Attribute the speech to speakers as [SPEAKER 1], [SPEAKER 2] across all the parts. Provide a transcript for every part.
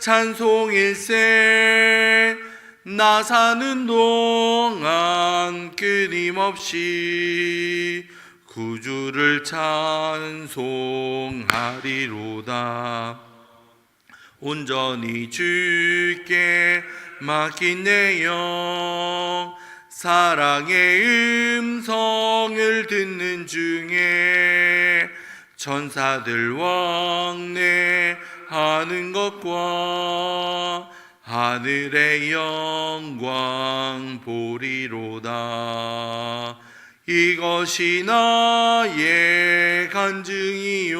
[SPEAKER 1] 찬송일세 나 사는 동안 끊임없이 구주를 찬송하리로다. 온전히 주께 맡긴 내 영 사랑의 음성을 듣는 중에 천사들 왕래 하는 것과 하늘의 영광 보리로다. 이것이 나의 간증이요.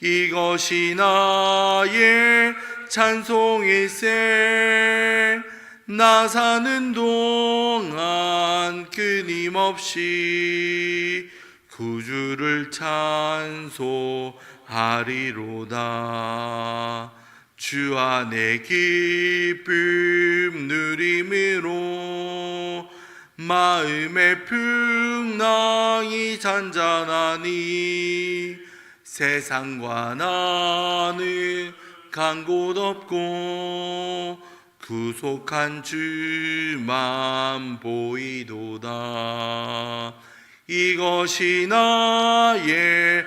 [SPEAKER 1] 이것이 나의 찬송일세. 나 사는 동안 끊임없이 구주를 찬송 하리로다. 주 안에 기쁨 누림으로 마음의 풍랑이 잔잔하니 세상과 나는 간곳 없고 구속한 주만 보이도다. 이것이 나의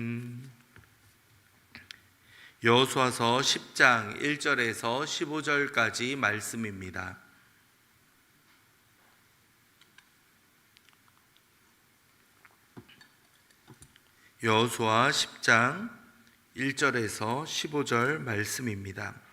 [SPEAKER 1] 여수와서 10장 1절에서 15절까지 말씀입니다. 여수와 10장 1절에서 15절 말씀입니다.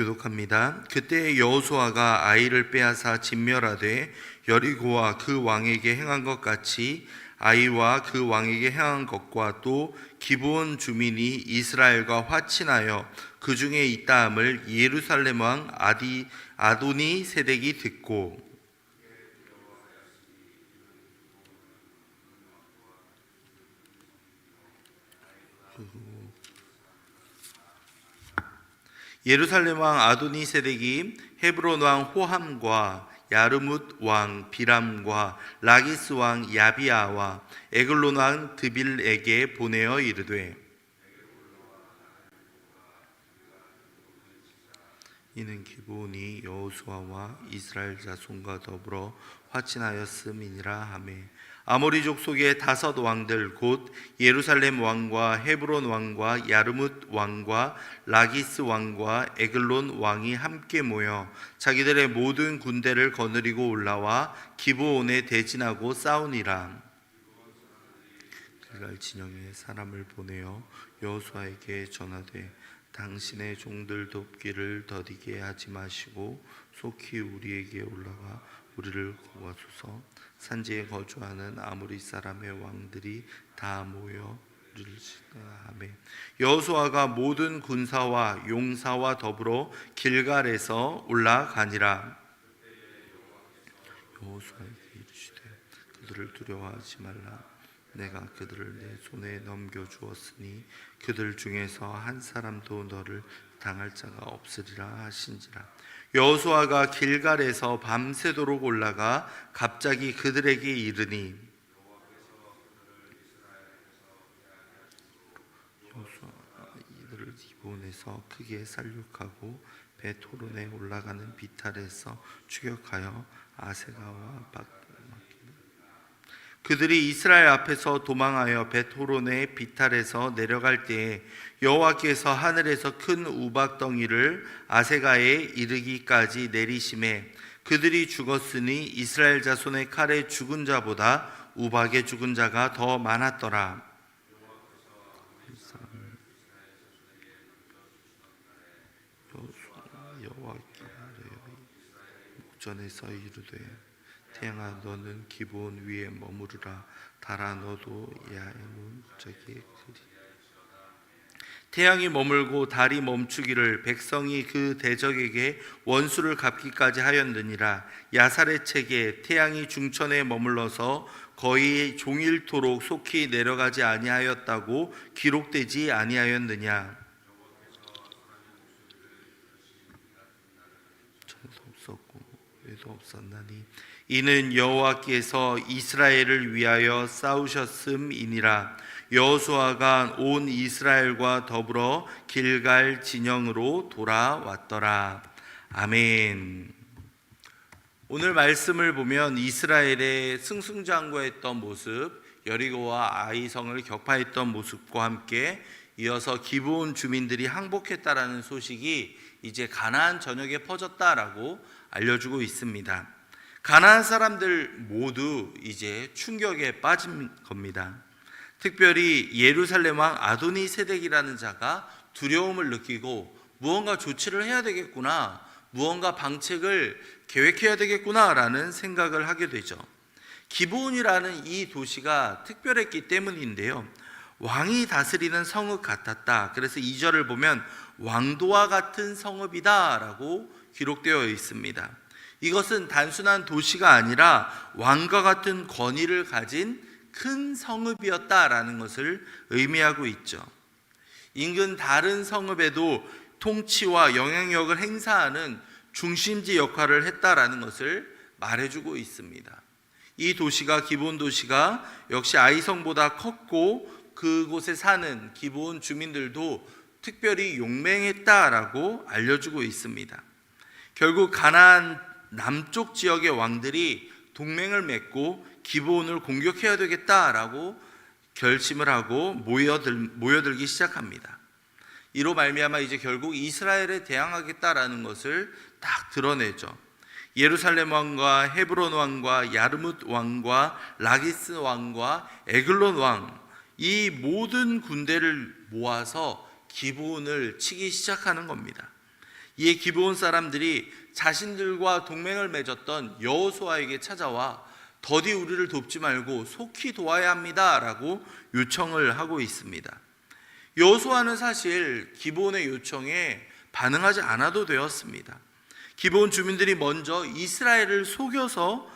[SPEAKER 1] 교독합니다. 그때 여호수아가 아이를 빼앗아 진멸하되 여리고와 그 왕에게 행한 것 같이 아이와 그 왕에게 행한 것과 또 기브온 주민이 이스라엘과 화친하여 그 중에 있다함을 예루살렘 왕 아디 아도니 세덱이 듣고 예루살렘 왕 아도니 세덱이 헤브론 왕 호함과 야르뭇 왕 비람과 라기스 왕 야비아와 에글론 왕 드빌에게 보내어 이르되 이는 기본이 여호수아와 이스라엘 자손과 더불어 화친하였음이니라 하매 아모리 족 속의 다섯 왕들 곧 예루살렘 왕과 헤브론 왕과 야르뭇 왕과 라기스 왕과 에글론 왕이 함께 모여 자기들의 모든 군대를 거느리고 올라와 기브온에 대진하고 싸우니라. 길갈 진영에 사람을 보내어 여호수아에게 전하되 당신의 종들 돕기를 더디게 하지 마시고 속히 우리에게 올라가 우리를 구하소서 산지에 거주하는 아무리 사람의 왕들이 다 모여 우리를 시하매 여호수아가 모든 군사와 용사와 더불어 길갈에서 올라가니라 여호수아에게 이르시되 그들을 두려워하지 말라 내가 그들을 내 손에 넘겨 주었으니 그들 중에서 한 사람도 너를 당할 자가 없으리라 하신지라. 여호수아가 길갈에서 밤새도록 올라가 갑자기 그들에게 이르니 여호수아가 이들을 기본에서 크게 살육하고 베토론에 올라가는 비탈에서 추격하여 아세가와 박 그들이 이스라엘 앞에서 도망하여 베토론의 비탈에서 내려갈 때에 여호와께서 하늘에서 큰 우박 덩이를 아세가에 이르기까지 내리심에 그들이 죽었으니 이스라엘 자손의 칼에 죽은 자보다 우박에 죽은 자가 더 많았더라. 목전에서 이르되 태양아 너는 기본 위에 머무르라. 달아 너도 야에문 저기 태양이 머물고 달이 멈추기를 백성이 그 대적에게 원수를 갚기까지 하였느니라. 야살의 책에 태양이 중천에 머물러서 거의 종일토록 속히 내려가지 아니하였다고 기록되지 아니하였느냐. 전도 없었고 외도 없었나니. 이는 여호와께서 이스라엘을 위하여 싸우셨음이니라. 여호수아가 온 이스라엘과 더불어 길갈 진영으로 돌아왔더라. 아멘. 오늘 말씀을 보면 이스라엘의 승승장구했던 모습, 여리고와 아이성을 격파했던 모습과 함께 이어서 기브온 주민들이 항복했다라는 소식이 이제 가나안 전역에 퍼졌다라고 알려주고 있습니다. 가나안 사람들 모두 이제 충격에 빠진 겁니다. 특별히 예루살렘 왕 아도니 세덱이라는 자가 두려움을 느끼고 무언가 조치를 해야 되겠구나, 무언가 방책을 계획해야 되겠구나라는 생각을 하게 되죠. 기브온이라는 이 도시가 특별했기 때문인데요. 왕이 다스리는 성읍 같았다. 그래서 2절을 보면 왕도와 같은 성읍이다라고 기록되어 있습니다. 이것은 단순한 도시가 아니라 왕과 같은 권위를 가진 큰 성읍이었다라는 것을 의미하고 있죠. 인근 다른 성읍에도 통치와 영향력을 행사하는 중심지 역할을 했다라는 것을 말해주고 있습니다. 이 도시가 기본 도시가 역시 아이성보다 컸고 그곳에 사는 기본 주민들도 특별히 용맹했다라고 알려주고 있습니다. 결국 가나안 남쪽 지역의 왕들이 동맹을 맺고 기브온을 공격해야 되겠다라고 결심을 하고 모여들, 모여들기 시작합니다. 이로 말미암아 이제 결국 이스라엘에 대항하겠다라는 것을 딱 드러내죠. 예루살렘 왕과 헤브론 왕과 야르뭇 왕과 라기스 왕과 에글론 왕 이 모든 군대를 모아서 기브온을 치기 시작하는 겁니다. 이에 기브온 사람들이 자신들과 동맹을 맺었던 여호수아에게 찾아와 더디 우리를 돕지 말고 속히 도와야 합니다라고 요청을 하고 있습니다. 여호수아는 사실 기본의 요청에 반응하지 않아도 되었습니다. 기본 주민들이 먼저 이스라엘을 속여서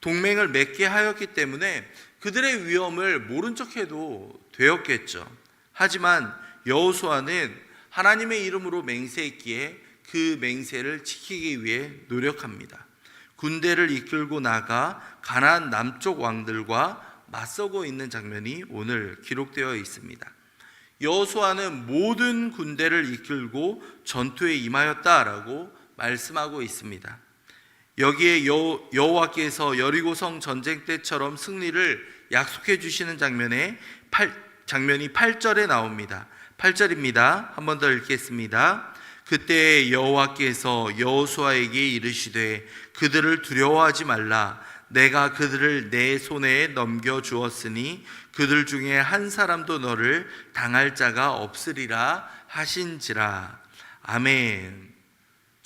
[SPEAKER 1] 동맹을 맺게 하였기 때문에 그들의 위험을 모른 척해도 되었겠죠. 하지만 여호수아는 하나님의 이름으로 맹세했기에 그 맹세를 지키기 위해 노력합니다. 군대를 이끌고 나가 가나안 남쪽 왕들과 맞서고 있는 장면이 오늘 기록되어 있습니다. 여호수아는 모든 군대를 이끌고 전투에 임하였다라고 말씀하고 있습니다. 여기에 여, 여호와께서 여리고성 전쟁 때처럼 승리를 약속해 주시는 장면에 8, 장면이 8절에 나옵니다. 8절입니다. 한 번 더 읽겠습니다. 그때 여호와께서 여호수아에게 이르시되 그들을 두려워하지 말라 내가 그들을 내 손에 넘겨 주었으니 그들 중에 한 사람도 너를 당할 자가 없으리라 하신지라 아멘.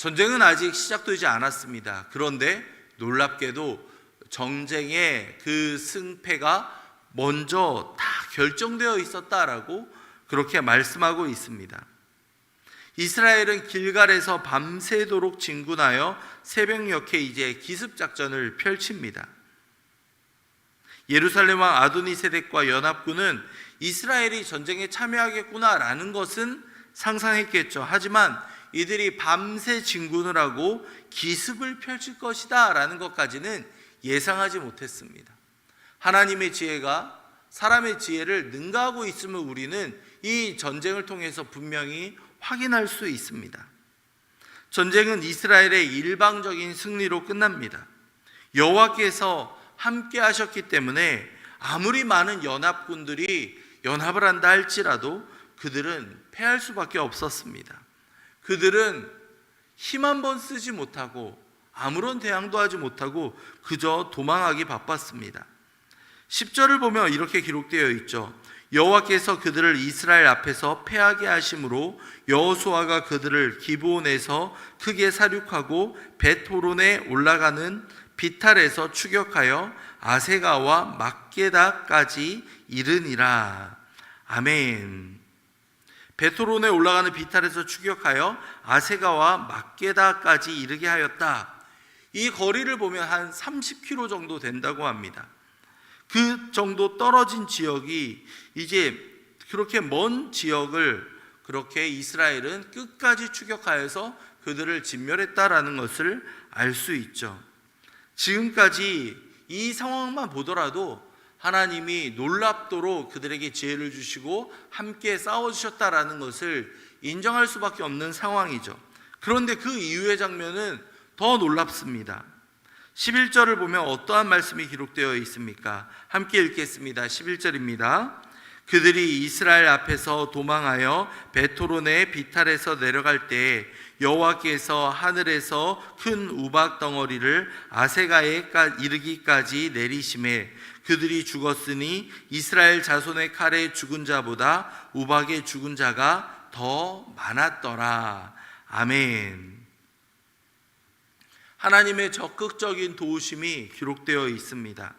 [SPEAKER 1] 전쟁은 아직 시작되지 않았습니다. 그런데 놀랍게도 정쟁의 그 승패가 먼저 다 결정되어 있었다라고 그렇게 말씀하고 있습니다. 이스라엘은 길갈에서 밤새도록 진군하여 새벽녘에 이제 기습 작전을 펼칩니다. 예루살렘 왕 아도니 세덱과 연합군은 이스라엘이 전쟁에 참여하겠구나라는 것은 상상했겠죠. 하지만 이들이 밤새 진군을 하고 기습을 펼칠 것이다 라는 것까지는 예상하지 못했습니다. 하나님의 지혜가 사람의 지혜를 능가하고 있음을 우리는 이 전쟁을 통해서 분명히 확인할 수 있습니다. 전쟁은 이스라엘의 일방적인 승리로 끝납니다. 여호와께서 함께 하셨기 때문에 아무리 많은 연합군들이 연합을 한다 할지라도 그들은 패할 수밖에 없었습니다. 그들은 힘 한 번 쓰지 못하고 아무런 대항도 하지 못하고 그저 도망하기 바빴습니다. 10절을 보면 이렇게 기록되어 있죠. 여호와께서 그들을 이스라엘 앞에서 패하게 하심으로 여호수아가 그들을 기브온에서 크게 사륙하고 베토론에 올라가는 비탈에서 추격하여 아세가와 막게다까지 이르니라. 아멘. 베토론에 올라가는 비탈에서 추격하여 아세가와 막게다까지 이르게 하였다. 이 거리를 보면 한 30km 정도 된다고 합니다. 그 정도 떨어진 지역이 이제 그렇게 먼 지역을 그렇게 이스라엘은 끝까지 추격하여서 그들을 진멸했다라는 것을 알 수 있죠. 지금까지 이 상황만 보더라도 하나님이 놀랍도록 그들에게 지혜를 주시고 함께 싸워 주셨다라는 것을 인정할 수밖에 없는 상황이죠. 그런데 그 이후의 장면은 더 놀랍습니다. 11절을 보면 어떠한 말씀이 기록되어 있습니까? 함께 읽겠습니다. 11절입니다. 그들이 이스라엘 앞에서 도망하여 베토론의 비탈에서 내려갈 때 여호와께서 하늘에서 큰 우박 덩어리를 아세가에 이르기까지 내리심에 그들이 죽었으니 이스라엘 자손의 칼에 죽은 자보다 우박에 죽은 자가 더 많았더라. 아멘. 하나님의 적극적인 도우심이 기록되어 있습니다.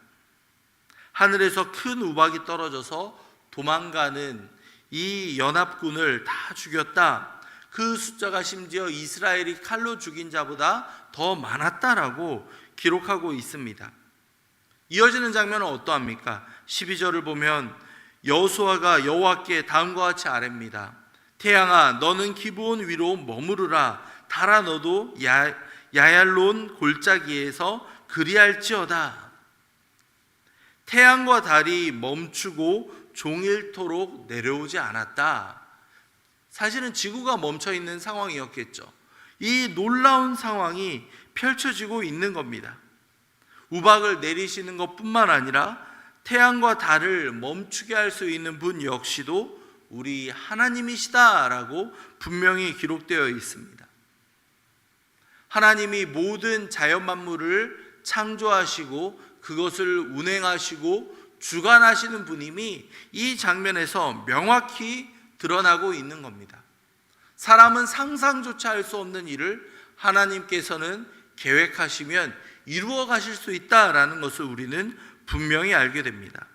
[SPEAKER 1] 하늘에서 큰 우박이 떨어져서 도망가는 이 연합군을 다 죽였다. 그 숫자가 심지어 이스라엘이 칼로 죽인 자보다 더 많았다라고 기록하고 있습니다. 이어지는 장면은 어떠합니까? 12절을 보면 여호수아가 여호와께 다음과 같이 아뢰입니다. 태양아 너는 기브온 위로 머무르라 달아 너도 야, 야얄론 골짜기에서 그리할지어다. 태양과 달이 멈추고 종일토록 내려오지 않았다. 사실은 지구가 멈춰 있는 상황이었겠죠. 이 놀라운 상황이 펼쳐지고 있는 겁니다. 우박을 내리시는 것뿐만 아니라 태양과 달을 멈추게 할 수 있는 분 역시도 우리 하나님이시다라고 분명히 기록되어 있습니다. 하나님이 모든 자연 만물을 창조하시고 그것을 운행하시고 주관하시는 분임이 이 장면에서 명확히 드러나고 있는 겁니다. 사람은 상상조차 할 수 없는 일을 하나님께서는 계획하시면 이루어 가실 수 있다라는 것을 우리는 분명히 알게 됩니다.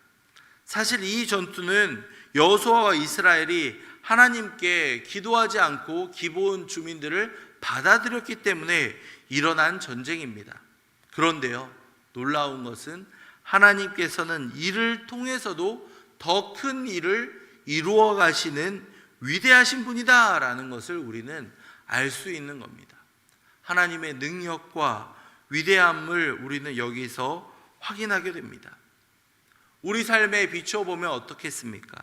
[SPEAKER 1] 사실 이 전투는 여호수아와 이스라엘이 하나님께 기도하지 않고 기본 주민들을 받아들였기 때문에 일어난 전쟁입니다. 그런데요, 놀라운 것은 하나님께서는 이를 통해서도 더 큰 일을 이루어 가시는 위대하신 분이다라는 것을 우리는 알 수 있는 겁니다. 하나님의 능력과 위대함을 우리는 여기서 확인하게 됩니다. 우리 삶에 비춰보면 어떻겠습니까?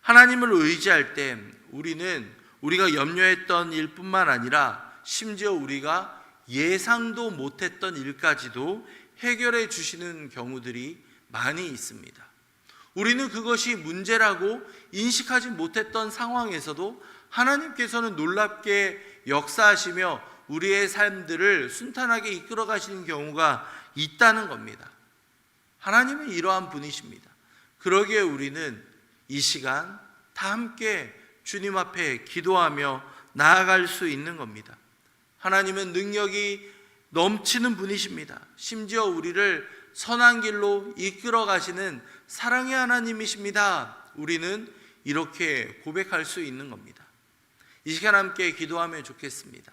[SPEAKER 1] 하나님을 의지할 때 우리는 우리가 염려했던 일뿐만 아니라 심지어 우리가 예상도 못했던 일까지도 해결해 주시는 경우들이 많이 있습니다. 우리는 그것이 문제라고 인식하지 못했던 상황에서도 하나님께서는 놀랍게 역사하시며 우리의 삶들을 순탄하게 이끌어 가시는 경우가 있다는 겁니다. 하나님은 이러한 분이십니다. 그러기에 우리는 이 시간 다 함께 주님 앞에 기도하며 나아갈 수 있는 겁니다. 하나님은 능력이 넘치는 분이십니다. 심지어 우리를 선한 길로 이끌어 가시는 사랑의 하나님이십니다. 우리는 이렇게 고백할 수 있는 겁니다. 이 시간 함께 기도하면 좋겠습니다.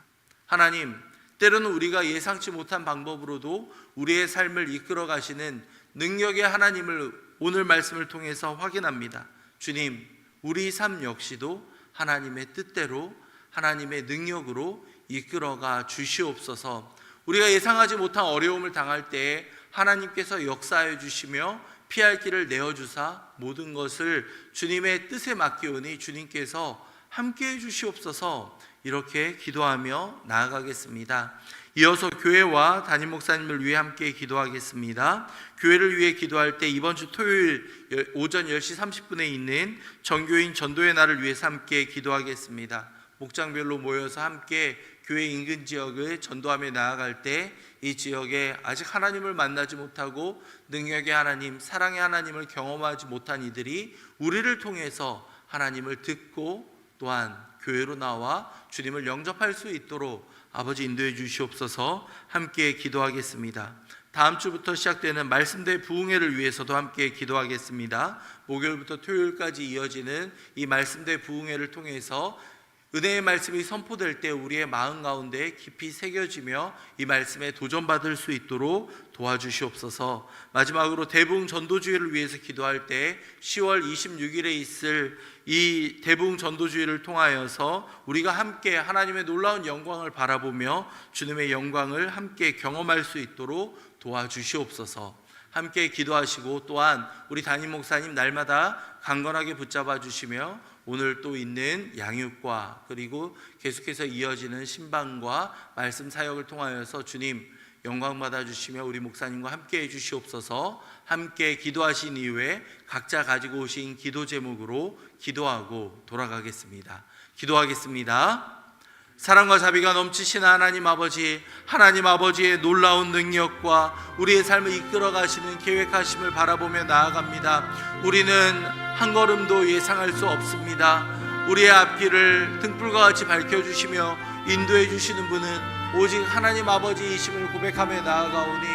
[SPEAKER 1] 하나님, 때로는 우리가 예상치 못한 방법으로도 우리의 삶을 이끌어 가시는 능력의 하나님을 오늘 말씀을 통해서 확인합니다. 주님, 우리 삶 역시도 하나님의 뜻대로 하나님의 능력으로 이끌어가 주시옵소서. 우리가 예상하지 못한 어려움을 당할 때에 하나님께서 역사해 주시며 피할 길을 내어 주사 모든 것을 주님의 뜻에 맡기오니 주님께서 함께 해 주시옵소서. 이렇게 기도하며 나아가겠습니다. 이어서 교회와 담임 목사님을 위해 함께 기도하겠습니다. 교회를 위해 기도할 때 이번 주 토요일 오전 10시 30분에 있는 정교인 전도의 날을 위해서 함께 기도하겠습니다. 목장별로 모여서 함께 교회 인근 지역을 전도하며 나아갈 때 이 지역에 아직 하나님을 만나지 못하고 능력의 하나님, 사랑의 하나님을 경험하지 못한 이들이 우리를 통해서 하나님을 듣고 또한 교회로 나와 주님을 영접할 수 있도록 아버지 인도해 주시옵소서 함께 기도하겠습니다. 다음 주부터 시작되는 말씀대 부흥회를 위해서도 함께 기도하겠습니다. 목요일부터 토요일까지 이어지는 이 말씀대 부흥회를 통해서 은혜의 말씀이 선포될 때 우리의 마음 가운데 깊이 새겨지며 이 말씀에 도전받을 수 있도록 도와주시옵소서. 마지막으로 대부흥 전도주의를 위해서 기도할 때 10월 26일에 있을 이 대부흥 전도주의를 통하여서 우리가 함께 하나님의 놀라운 영광을 바라보며 주님의 영광을 함께 경험할 수 있도록 도와주시옵소서. 함께 기도하시고 또한 우리 담임 목사님 날마다 강건하게 붙잡아 주시며 오늘 또 있는 양육과 그리고 계속해서 이어지는 신방과 말씀 사역을 통하여서 주님 영광 받아 주시며 우리 목사님과 함께 해 주시옵소서. 함께 기도하신 이후에 각자 가지고 오신 기도 제목으로 기도하고 돌아가겠습니다. 기도하겠습니다. 사랑과 자비가 넘치신 하나님 아버지, 하나님 아버지의 놀라운 능력과 우리의 삶을 이끌어 가시는 계획하심을 바라보며 나아갑니다. 우리는 한 걸음도 예상할 수 없습니다. 우리의 앞길을 등불과 같이 밝혀 주시며 인도해 주시는 분은 오직 하나님 아버지이심을 고백하며 나아가오니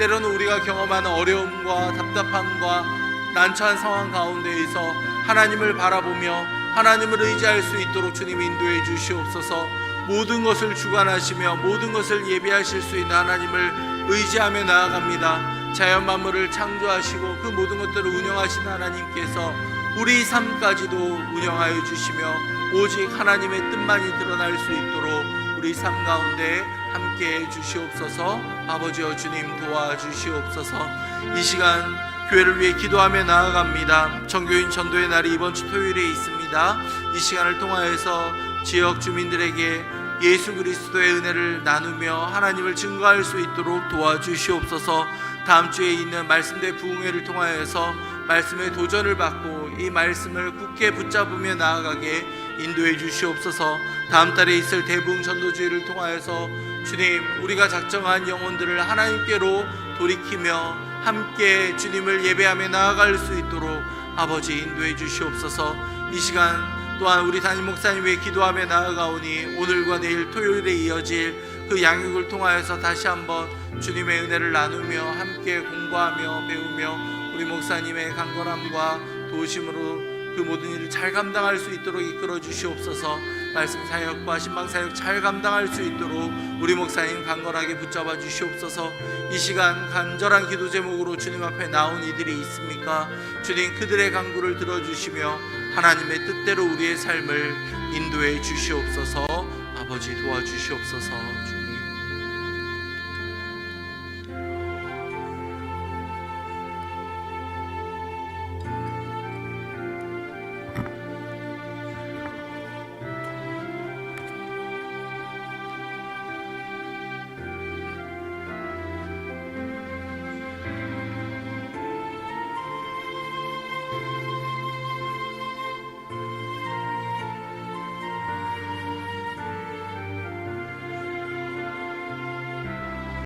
[SPEAKER 1] 때로는 우리가 경험하는 어려움과 답답함과 난처한 상황 가운데에서 하나님을 바라보며 하나님을 의지할 수 있도록 주님 인도해 주시옵소서. 모든 것을 주관하시며 모든 것을 예비하실 수 있는 하나님을 의지하며 나아갑니다. 자연 만물을 창조하시고 그 모든 것들을 운영하신 하나님께서 우리 삶까지도 운영하여 주시며 오직 하나님의 뜻만이 드러날 수 있도록 우리 삶 가운데 함께 해 주시옵소서. 아버지여 주님 도와주시옵소서. 이 시간 교회를 위해 기도하며 나아갑니다. 정교인 전도의 날이 이번 주 토요일에 있습니다. 이 시간을 통하여서 지역 주민들에게 예수 그리스도의 은혜를 나누며 하나님을 증거할 수 있도록 도와주시옵소서. 다음 주에 있는 말씀대 부흥회를 통하여서 말씀의 도전을 받고 이 말씀을 굳게 붙잡으며 나아가게 인도해 주시옵소서. 다음 달에 있을 대부흥 전도주의를 통하여서 주님 우리가 작정한 영혼들을 하나님께로 돌이키며 함께 주님을 예배하며 나아갈 수 있도록 아버지 인도해 주시옵소서. 이 시간 또한 우리 담임 목사님 위해 기도하며 나아가오니 오늘과 내일 토요일에 이어질 그 양육을 통하여서 다시 한번 주님의 은혜를 나누며 함께 공부하며 배우며 우리 목사님의 강건함과 도심으로 그 모든 일을 잘 감당할 수 있도록 이끌어 주시옵소서. 말씀 사역과 신방 사역 잘 감당할 수 있도록 우리 목사님 강건하게 붙잡아 주시옵소서. 이 시간 간절한 기도 제목으로 주님 앞에 나온 이들이 있습니까? 주님 그들의 간구를 들어 주시며 하나님의 뜻대로 우리의 삶을 인도해 주시옵소서. 아버지 도와주시옵소서.